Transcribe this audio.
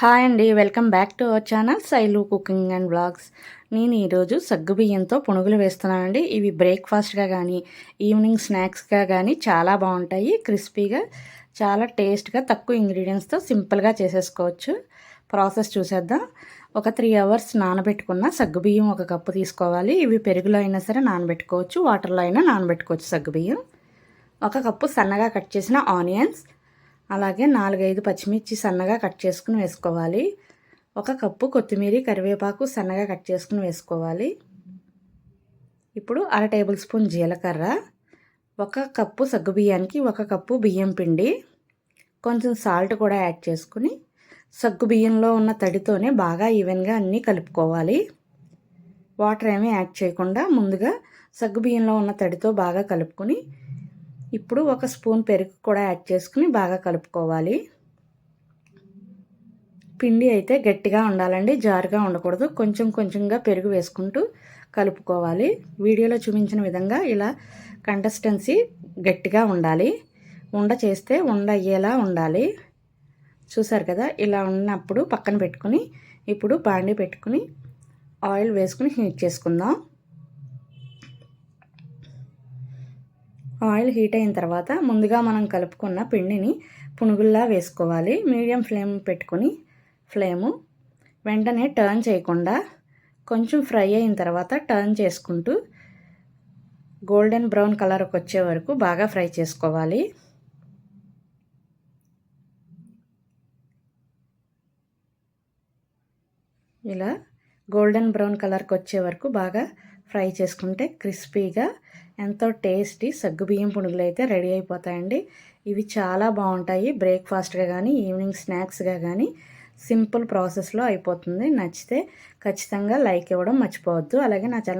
Hi అండి welcome back to our channel Sailu cooking and blogs నేను ఈరోజు సగ్గు బియ్యంతో పునుగులు వేస్తున్నానండి. ఇవి బ్రేక్ఫాస్ట్గా కానీ ఈవినింగ్ స్నాక్స్గా కానీ చాలా బాగుంటాయి. క్రిస్పీగా చాలా టేస్ట్గా తక్కువ ఇంగ్రీడియంట్స్తో సింపుల్గా చేసేసుకోవచ్చు. ప్రాసెస్ చూసేద్దాం. ఒక త్రీ అవర్స్ నానబెట్టుకున్న సగ్గుబియ్యం ఒక కప్పు తీసుకోవాలి. ఇవి పెరుగులో అయినా సరే నానబెట్టుకోవచ్చు వాటర్లో అయినా నానబెట్టుకోవచ్చు సగ్గుబియ్యం ఒక కప్పు సన్నగా కట్ చేసిన ఆనియన్స్ అలాగే నాలుగైదు పచ్చిమిర్చి సన్నగా కట్ చేసుకుని వేసుకోవాలి. ఒక కప్పు కొత్తిమీర కరివేపాకు సన్నగా కట్ చేసుకుని వేసుకోవాలి. ఇప్పుడు అర టేబుల్ స్పూన్ జీలకర్ర ఒక కప్పు సగ్గుబియ్యానికి ఒక కప్పు బియ్యం పిండి కొంచెం సాల్ట్ కూడా యాడ్ చేసుకుని సగ్గు బియ్యంలో ఉన్న తడితోనే బాగా ఈవెన్గా అన్నీ కలుపుకోవాలి. వాటర్ ఏమీ యాడ్ చేయకుండా ముందుగా సగ్గు బియ్యంలో ఉన్న తడితో బాగా కలుపుకొని ఇప్పుడు ఒక స్పూన్ పెరుగు కూడా యాడ్ చేసుకుని బాగా కలుపుకోవాలి. పిండి అయితే గట్టిగా ఉండాలండి జారుగా ఉండకూడదు. కొంచెం కొంచెంగా పెరుగు వేసుకుంటూ కలుపుకోవాలి. వీడియోలో చూపించిన విధంగా ఇలా కంటెస్టెన్సీ గట్టిగా ఉండాలి. ఉండ చేస్తే ఉండ అయ్యేలా ఉండాలి. చూసారు కదా ఇలా ఉన్నప్పుడు పక్కన పెట్టుకుని ఇప్పుడు బాండి పెట్టుకుని ఆయిల్ వేసుకుని హీట్ చేసుకుందాం. ఆయిల్ హీట్ అయిన తర్వాత ముందుగా మనం కలుపుకున్న పిండిని పునుగుల్లా వేసుకోవాలి. మీడియం ఫ్లేమ్ పెట్టుకుని ఫ్లేము వెంటనే టర్న్ చేయకుండా కొంచెం ఫ్రై అయిన తర్వాత టర్న్ చేసుకుంటూ గోల్డెన్ బ్రౌన్ కలర్కి వచ్చే వరకు బాగా ఫ్రై చేసుకోవాలి. ఇలా గోల్డెన్ బ్రౌన్ కలర్కి వచ్చే వరకు బాగా ఫ్రై చేసుకుంటే క్రిస్పీగా ఎంతో టేస్టీ సగ్గుబియ్యం పునుగులు అయితే రెడీ అయిపోతాయండి. ఇవి చాలా బాగుంటాయి బ్రేక్ఫాస్ట్గా కానీ ఈవినింగ్ స్నాక్స్గా కానీ సింపుల్ ప్రాసెస్లో అయిపోతుంది. నచ్చితే ఖచ్చితంగా లైక్ ఇవ్వడం మర్చిపోవద్దు. అలాగే నా ఛానల్